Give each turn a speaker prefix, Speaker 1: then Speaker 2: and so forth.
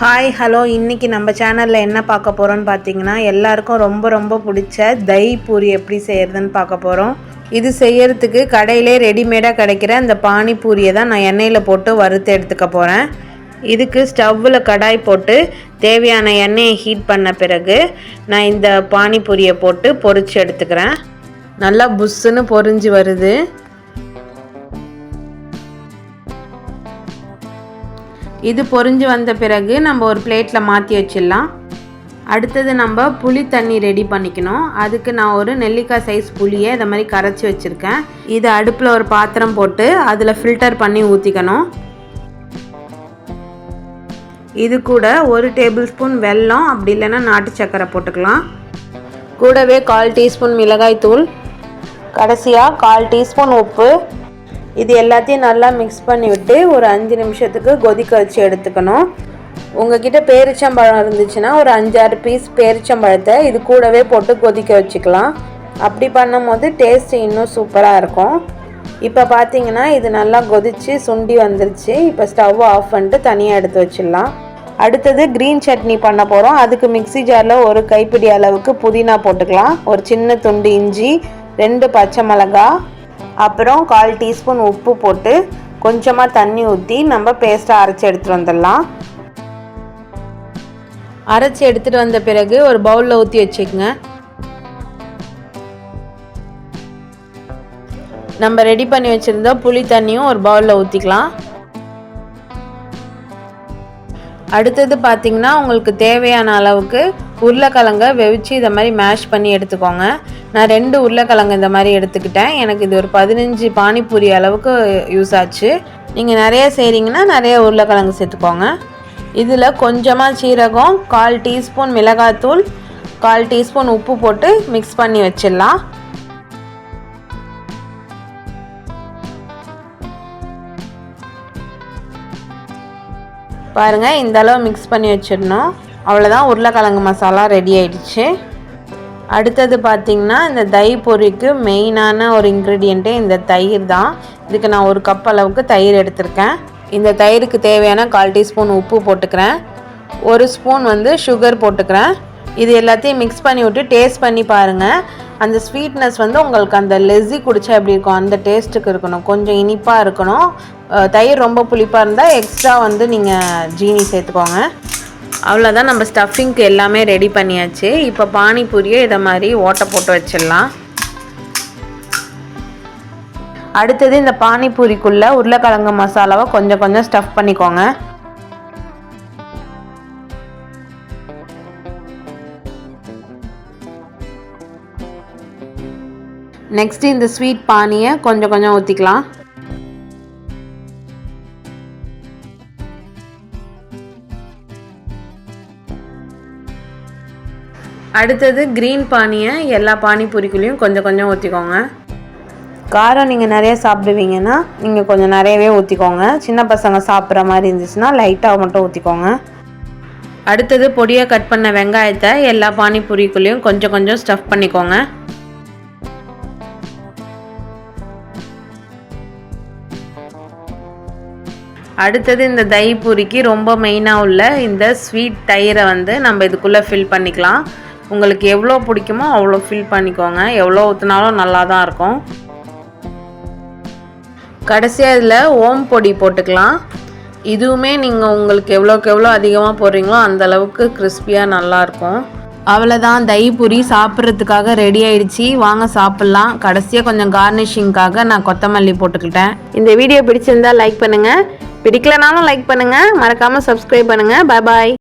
Speaker 1: Hi hello இன்றைக்கி நம்ம சேனலில் என்ன பார்க்க போகிறோம்னு பார்த்தீங்கன்னா எல்லாருக்கும் ரொம்ப ரொம்ப பிடிச்ச தை பூரி எப்படி செய்கிறதுன்னு பார்க்க போகிறோம் இது செய்யறதுக்கு கடையிலே ரெடிமேடாக கிடைக்கிற அந்த பானிபூரியை தான் நான் எண்ணெயில் போட்டு வறுத்து எடுத்துக்க போகிறேன் இதுக்கு ஸ்டவ்வில் கடாய் போட்டு தேவையான எண்ணெயை ஹீட் பண்ண பிறகு நான் இந்த பானிபூரியை போட்டு பொறிச்சு எடுத்துக்கிறேன். நல்லா புஷ்ஷுன்னு பொரிஞ்சு வருது. இது பொரிஞ்சு வந்த பிறகு நம்ம ஒரு பிளேட்டில் மாற்றி வச்சிடலாம். அடுத்தது நம்ம புளி தண்ணி ரெடி பண்ணிக்கணும். அதுக்கு நான் ஒரு நெல்லிக்காய் சைஸ் புளியை இதை மாதிரி கரைச்சி வச்சுருக்கேன். இது அடுப்பில் ஒரு பாத்திரம் போட்டு அதில் ஃபில்டர் பண்ணி ஊற்றிக்கணும் இது கூட ஒரு டேபிள் ஸ்பூன் வெல்லம் அப்படி இல்லைன்னா நாட்டு சக்கரை போட்டுக்கலாம். கூடவே கால் டீஸ்பூன் மிளகாய் தூள். கடைசியாக கால் டீஸ்பூன் உப்பு. இது எல்லாத்தையும் நல்லா மிக்ஸ் பண்ணி விட்டு ஒரு அஞ்சு நிமிஷத்துக்கு கொதிக்க வச்சு எடுத்துக்கணும். உங்ககிட்ட பேரிச்சம்பழம் இருந்துச்சுன்னா ஒரு அஞ்சாறு பீஸ் பேரிச்சம்பழத்தை இது கூடவே போட்டு கொதிக்க வச்சுக்கலாம். அப்படி பண்ணும்போது டேஸ்ட் இன்னும் சூப்பராக இருக்கும். இப்போ பார்த்தீங்கன்னா இது நல்லா கொதித்து சுண்டி வந்துருச்சு. இப்போ ஸ்டவ் ஆஃப் பண்ணிட்டு தனியாக எடுத்து வச்சிடலாம். அடுத்தது க்ரீன் சட்னி பண்ண போகிறோம் அதுக்கு மிக்ஸி ஜாரில் ஒரு கைப்பிடி அளவுக்கு புதினா போட்டுக்கலாம். ஒரு சின்ன துண்டு இஞ்சி ரெண்டு பச்சை மிளகா அப்புறம் கால் டீஸ்பூன் உப்பு போட்டு கொஞ்சமாக தண்ணி ஊற்றி நம்ம பேஸ்ட்டை அரைச்சி எடுத்துகிட்டு வந்துடலாம். அரைச்சி எடுத்துகிட்டு வந்த பிறகு ஒரு பவுலில் ஊற்றி வச்சுக்கோங்க. நம்ம ரெடி பண்ணி வச்சுருந்த புளி தண்ணியும் ஒரு பவுலில் ஊற்றிக்கலாம் அடுத்தது பார்த்திங்கன்னா உங்களுக்கு தேவையான அளவுக்கு உருளைக்கிழங்க வெவிச்சு இதை மாதிரி மேஷ் பண்ணி எடுத்துக்கோங்க. நான் ரெண்டு உருளைக்கிழங்கு இந்த மாதிரி எடுத்துக்கிட்டேன். எனக்கு இது ஒரு பதினஞ்சு பானிபூரி அளவுக்கு யூஸ் ஆச்சு. நீங்கள் நிறைய செய்கிறீங்கன்னா நிறைய உருளைக்கிழங்கு சேர்த்துக்கோங்க. இதில் கொஞ்சமாக சீரகம் கால் டீஸ்பூன் மிளகாத்தூள் கால் டீஸ்பூன் உப்பு போட்டு மிக்ஸ் பண்ணி வச்சிடலாம். பாருங்கள் இந்த அளவு மிக்ஸ் பண்ணி வச்சிடணும். அவ்வளோதான் உருளைக்கிழங்கு மசாலா ரெடி ஆயிடுச்சு. அடுத்தது பார்த்திங்கன்னா இந்த தயிர் பொரிக்கு மெயினான ஒரு இன்க்ரீடியண்ட்டே இந்த தயிர் தான். இதுக்கு நான் ஒரு கப் அளவுக்கு தயிர் எடுத்திருக்கேன். இந்த தயிருக்கு தேவையான கால் டீஸ்பூன் உப்பு போட்டுக்கிறேன். ஒரு ஸ்பூன் வந்து சுகர் போட்டுக்கிறேன். இது எல்லாத்தையும் மிக்ஸ் பண்ணி விட்டு டேஸ்ட் பண்ணி பாருங்கள் அந்த ஸ்வீட்னஸ் வந்து உங்களுக்கு அந்த லெஸ்ஸி குடித்தா எப்படி இருக்கும்? அந்த டேஸ்ட்டுக்கு இருக்கணும். கொஞ்சம் இனிப்பாக இருக்கணும். தயிர் ரொம்ப புளிப்பாக இருந்தால் எக்ஸ்ட்ரா வந்து நீங்கள் ஜீனி சேர்த்துக்கோங்க. அவ்வளோதான் நம்ம ஸ்டஃபிங்க்கு எல்லாமே ரெடி பண்ணியாச்சு. இப்போ பானிபூரியை இதை மாதிரி ஓட்டை போட்டு வச்சிடலாம். அடுத்தது இந்த பானிபூரிக்குள்ளே உருளைக்கிழங்கு மசாலாவை கொஞ்சம் கொஞ்சம் ஸ்டஃப் பண்ணிக்கோங்க. நெக்ஸ்ட்டு இந்த ஸ்வீட் பானியை கொஞ்சம் கொஞ்சம் ஊற்றிக்கலாம் அடுத்தது க்ரீன் பானியை எல்லா பானிபூரிக்குள்ளேயும் கொஞ்சம் கொஞ்சம் ஊற்றிக்கோங்க காரம் நீங்கள் நிறைய சாப்பிடுவீங்கன்னா நீங்கள் கொஞ்சம் நிறையவே ஊற்றிக்கோங்க சின்ன பசங்க சாப்பிட்ற மாதிரி இருந்துச்சுன்னா லைட்டாக மட்டும் ஊற்றிக்கோங்க அடுத்தது பொடியாக கட் பண்ண வெங்காயத்தை எல்லா பானிபூரிக்குள்ளேயும் கொஞ்சம் கொஞ்சம் ஸ்டஃப் பண்ணிக்கோங்க. அடுத்தது இந்த தஹி பூரிக்கு ரொம்ப மெயினாக உள்ள இந்த ஸ்வீட் தயிரை வந்து நம்ம இதுக்குள்ளே ஃபில் பண்ணிக்கலாம். உங்களுக்கு எவ்வளோ பிடிக்குமோ அவ்வளோ ஃபில் பண்ணிக்கோங்க. எவ்வளோ ஊற்றினாலும் நல்லா தான் இருக்கும். கடைசியாக இதில் ஓம் பொடி போட்டுக்கலாம். இதுவுமே நீங்கள் உங்களுக்கு எவ்வளோக்கு எவ்வளோ அதிகமாக போடுறீங்களோ அந்த அளவுக்கு கிறிஸ்பியாக நல்லாயிருக்கும் அவ்வளோதான் தஹி பூரி சாப்பிட்றதுக்காக ரெடி ஆயிடுச்சு. வாங்க சாப்பிட்லாம். கடைசியாக கொஞ்சம் கார்னிஷிங்காக நான் கொத்தமல்லி போட்டுக்கிட்டேன். இந்த வீடியோ பிடிச்சிருந்தா லைக் பண்ணுங்கள் பிடிக்கலனாலும் லைக் பண்ணுங்கள் மறக்காமல் சப்ஸ்கிரைப் பண்ணுங்கள் பாய் பாய்